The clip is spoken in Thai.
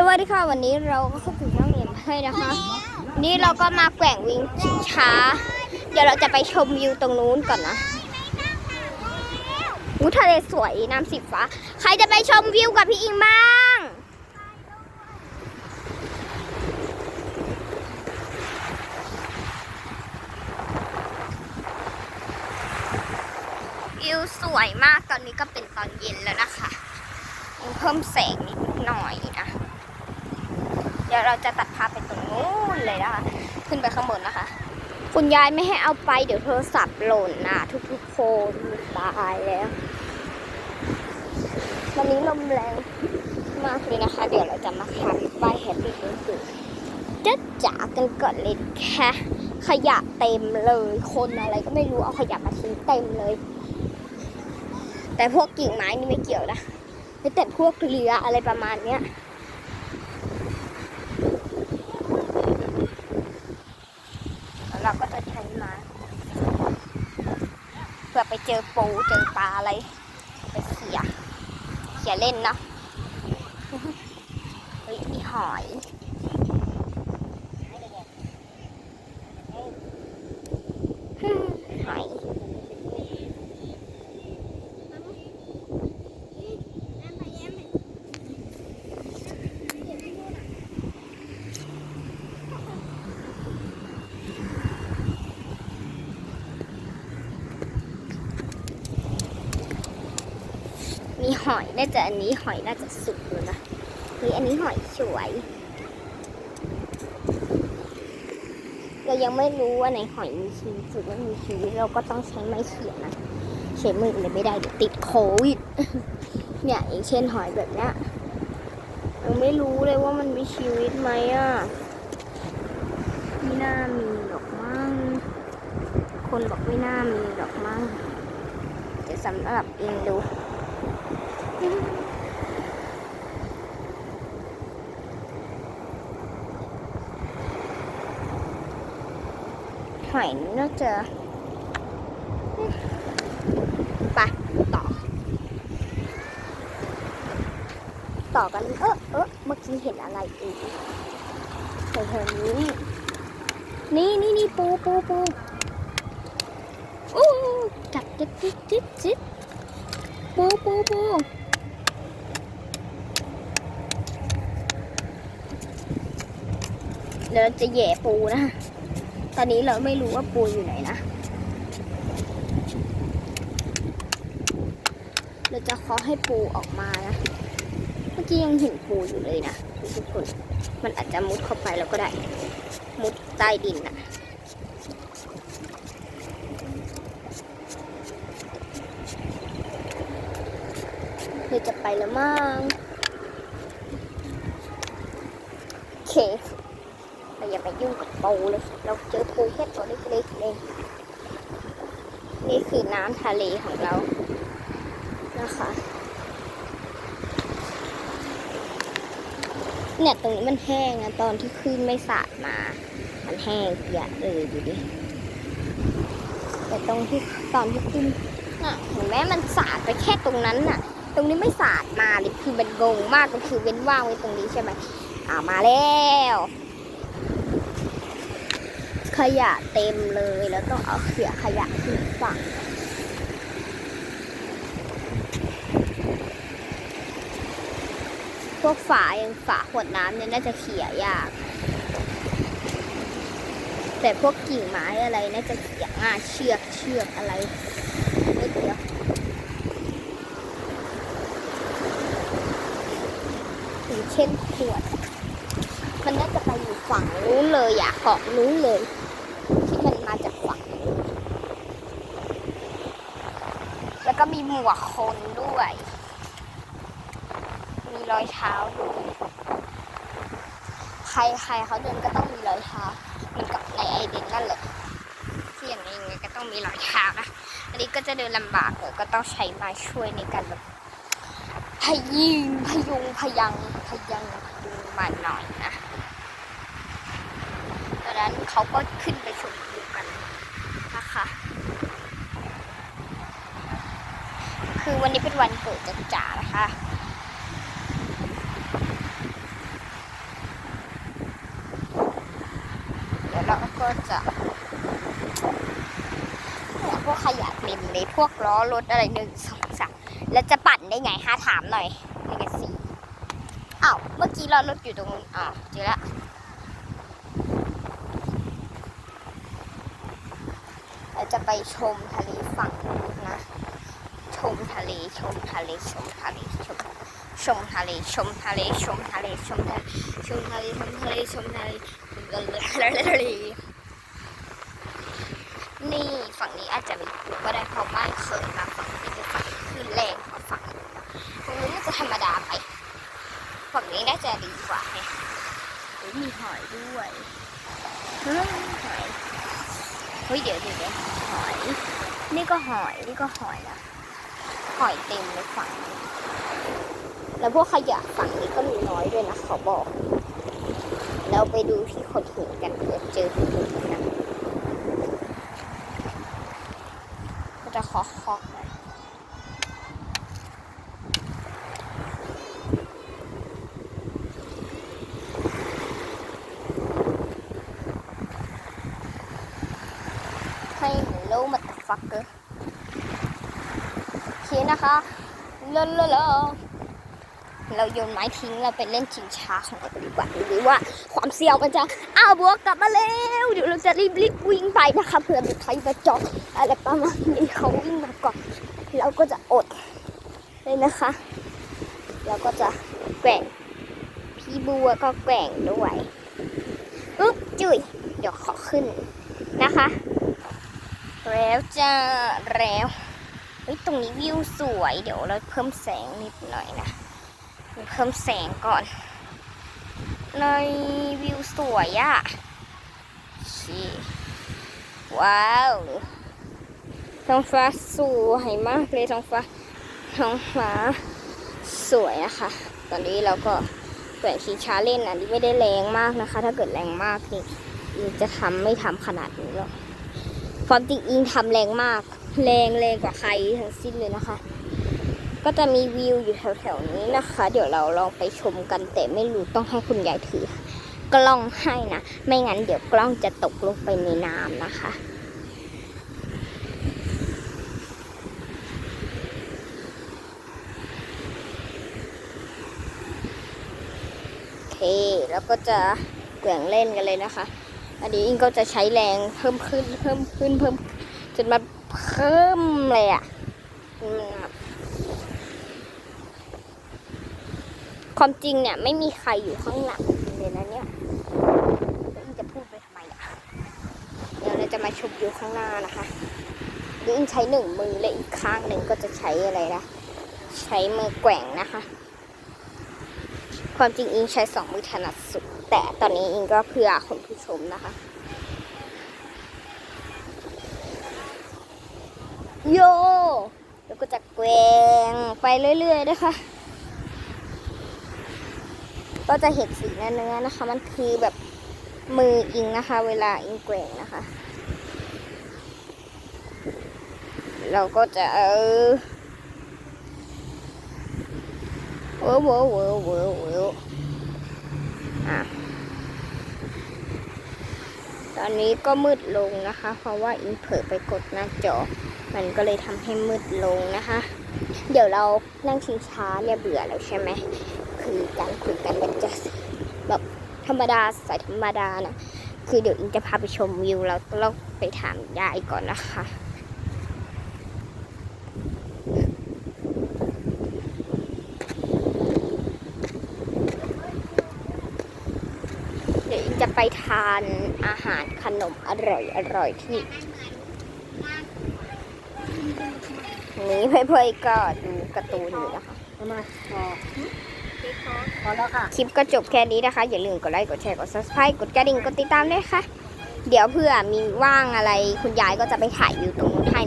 สวัสดีค่ะวันนี้เราก็เข้าถึงช่องเอ็มให้นะคะ นี่เราก็มาแกว่งวิ่งชิงช้า เดี๋ยวเราจะไปชมวิวตรงนู้นก่อนนะวูทะเลสวยน้ำสีฟ้า ใครจะไปชมวิวกับพี่อิงบ้างวิวสวยมากตอนนี้ก็เป็นตอนเย็นแล้วนะคะเพิ่มแสงนิดหน่อยนะ ดี๋ยวเราจะตัดภาพไปตรงนู้นเลยนะคะ ขึ้นไปข้างบนนะคะ คุณยายไม่ให้เอาไปเดี๋ยวโทรศัพท์หล่นนะทุกๆคนตายแล้ววันนี้ลมแรงมากเลยนะคะ เดี๋ยวเราจะมาทำใบแฮปปี้เบิร์ดจะจ๋ากันก่อนเลยค่ะขยะเต็มเลยคนอะไรก็ไม่รู้เอาขยะมาทิ้งเต็มเลย แต่พวกกิ่งไม้นี่ไม่เกี่ยวนะแต่พวกเรืออะไรประมาณเนี้ย แล้วเราก็จะใช้มาเพื่อ ไปเจอปูเจอปลาอะไร ไปเขี่ยเขี่ยเล่นเนาะเฮ้ยมีหอย หอยีหอยน่าจะอันนี้หอยน่าจะสุกแล้วนะเฮ้ยอันนี้หอยสวย เรายังไม่รู้ว่าในหอยมีชีวิตหรือไม่มีชีวิตเราก็ต้องใช้ไม้เขียนะใช้มือเลยไม่ได้เดี๋ยวติดโควิดเนี่ยอย่างเช่นหอยแบบเนี้ยยังไม่รู้เลยว่ามันมีชีวิตไหมอะไม่น่ามีหรอกมั้งคนบอกไม่น่ามีหรอกมั้งแต่สำหรับเองดู หอยน่าจะไปต่อ ต่อกัน เออเออเมื่อกี้เห็นอะไรอีกแถวๆนี้นี่นี่นี่ปูปูปูอู้จับจับจิ๊บจิ๊บจิ๊บปูปูปู ดี๋ยวจะแย่ปูนะ ตอนนี้เราไม่รู้ว่าปูอยู่ไหนนะ เราจะเคาะให้ปูออกมานะ เมื่อกี้ยังเห็นปูอยู่เลยนะทุกคน มันอาจจะมุดเข้าไปแล้วก็ได้ มุดใต้ดินนะเราจะไปแล้วมั้งโอเค อย่าไปยุ่งกับปูเลย เราเจอปูแค่ตัวเล็กๆเองนี่คือน้ำทะเลของเรา นะคะ เนี่ยตรงนี้มันแห้งนะตอนที่คลื่นไม่สาดมา มันแห้งเกลียเลยดูดิ แต่ตรงที่ตอนที่ขึ้นน่ะเห็นไหมมันสาดไปแค่ตรงนั้นน่ะ ตรงนี้ไม่สาดมาเลยคือมันงงมากก็คือเว้นว่างไว้ตรงนี้ใช่ไหมอ่ามาแล้ว ขยะเต็มเลยแล้วต้องเอาเขี่ยขยะขึ้นฝั่งพวกฝาอย่างฝาขวดน้ำเนี่ยน่าจะเขี่ยยาก แต่พวกกิ่งไม้อะไรน่าจะเขี่ยง่ายเชือกเชือกอะไรไม่เดียวอย่างเช่นขวด มันน่าจะไปอยู่ฝั่งนู้นเลยอะเกาะนู้นเลย ที่มันมาจากฝั่งนู้นแล้วก็มี หมวคนด้วย มีรอยเท้าด้วยใครใครเขาเดินก็ต้องมีรอยเท้าเหมือนกับในไอเดนนั่นแหละที่อย่างนี้ยังไงก็ต้องมีรอยเท้านะอันนี้ก็จะเดินลำบากเลยก็ต้องใช้ไม้ช่วยในการแบบพยิงพยุงพยังพยังพยุงมาหน่อยนะดังนั้นเขาก็ขึ้นไปชมวิวกันนะคะ คือวันนี้เป็นวันเกิดจ๋านะคะ เดี๋ยวเราก็จะพวกขยะเต็มเลยพวกล้อรถอะไรหนึ่งสองสามแล้วจะปั่นได้ไงคะถามหน่อยหนึ่งสี่อ้าว เมื่อกี้ล้อรถอยู่ตรงนู้นอ้าเจอแล้วเราจะไปชมทะเลฝั่งนู้น ชมทะเลชมทะเลชมทะเลชมชมทะเลชมทะเลชมทะเลชมทะเลชมทะเลชมทะเลชมทะเลทะเลนี่ฝั่งนี้อาจจะมีปูก็ได้เพราะบ้านเคยมาฝั่งนี้เป็นฝั่งขึ้นแรงกว่าฝั่งนู้นนะฝั่งนู้นน่าจะธรรมดาไปฝั่งนี้น่าจะดีกว่าแฮะเฮ้ยมีหอยด้วยเฮ้ยหอยเฮ้ยเดี๋ยวเดี๋ยวเดี๋ยวหอย นี่ก็หอย นี่ก็หอยนะ หอยเต็มเลยฝั่งนี้แล้วพวกขยะฝั่งนี้ก็มีน้อยด้วยนะเขาบอก เราไปดูที่ขดหินกันเผื่อเจอหินนะก็จะเคาะเคาะหน่อยให้โลมาตฟักเกอร์ เคนะคะเลลอะเลเราโยนไม้ทิ้งเราไปเล่นชิงช้าของเราดีกว่าดูดิว่าความเสี่ยวมันจะอ้าวบัวกลับมาแล้วเดี๋ยวเราจะรีบรีบวิ่งไปนะคะเผื่อมีใครมาจอดอะไรประมาณนี้เขาวิ่งมาก่อนเราก็จะอดเลยนะคะเราก็จะแกว่งพี่บัวก็แกว่งด้วยอุ๊บจุยเดี๋ยวขอขึ้นนะคะ แล้วจะแล้ว ฮ้ยตรงนี้วิวสวย เดี๋ยวเราเพิ่มแสงนิดหน่อยนะ เพิ่มแสงก่อนในวิวสวยอะชีว้าวท้องฟ้าสวยมากเลยท้องฟ้าท้องฟ้าสวยอะค่ะตอนนี้เราก็แกว่งชิงช้าเล่นนะนี่ไม่ได้แรงมากนะคะ ถ้าเกิดแรงมากนี่อิงจะทำไม่ทำขนาดนี้หรอกความจริงอิงทำแรงมาก แรงแรงกว่าใครทั้งสิ้นเลยนะคะ ก็จะมีวิวอยู่แถวๆนี้นะคะ เดี๋ยวเราลองไปชมกันแต่ไม่รู้ต้องให้คุณยายถือกล้องให้นะ ไม่งั้นเดี๋ยวกล้องจะตกลงไปในน้ำนะคะโอเคแล้วก็จะแกว่งเล่นกันเลยนะคะ อันนี้อิงก็จะใช้แรงเพิ่มขึ้นเพิ่มขึ้นเพิ่ม จนมาเพิ่มเลยอะ่ะความจริงเนี่ยไม่มีใครอยู่ข้างหลังเลยนะเนี่ยแล้วอิงจะพูดไปทำไมอะเดี๋ยวเราจะมาชมอยู่ข้างหน้านะคะดิอิงใช้หนึ่งมือและอีกข้างหนึ่งก็จะใช้อะไรนะ ใช้มือแกว่งนะคะ ความจริงอิงใช้สองมือถนัดสุด แต่ตอนนี้อิงก็เพื่อคนผู้ชมนะคะ โย แล้วก็จะแกว่งไปเรื่อยๆนะคะ ก็จะเห็นสีเนื้อนะคะ มันคือแบบมืออิงนะคะ เวลาอิงแกว่งนะคะ เราก็จะเออเวอร์เวอร์เวอร์เวอเวอร์อะตอนนี้ก็มืดลงนะคะ เพราะว่าอิงเผลอไปกดหน้าจอ มันก็เลยทำให้มืดลงนะคะ เดี๋ยวเรานั่งชิงช้าเนี่ยเบื่อแล้วใช่ไหมคือการคุยกันแบบจะแบบธรรมดาสายธรรมดานะคือเดี๋ยวอิงจะพาไปชมวิวเราต้องไปถามยายก่อนนะคะเดี๋ยวอิงจะไปทานอาหารขนมอร่อยอร่อยที่ นี้เพื่อนๆก็ดูการ์ตูนอยู่นะคะ เอามาพอพอแล้วค่ะ คลิปก็จบแค่นี้นะคะ อย่าลืมกดไลค์กดแชร์กด subscribe กดกระดิ่งกดติดตามด้วยค่ะ เดี๋ยวเพื่อมีว่างอะไรคุณยายก็จะไปถ่ายวิวตรงนู้นให้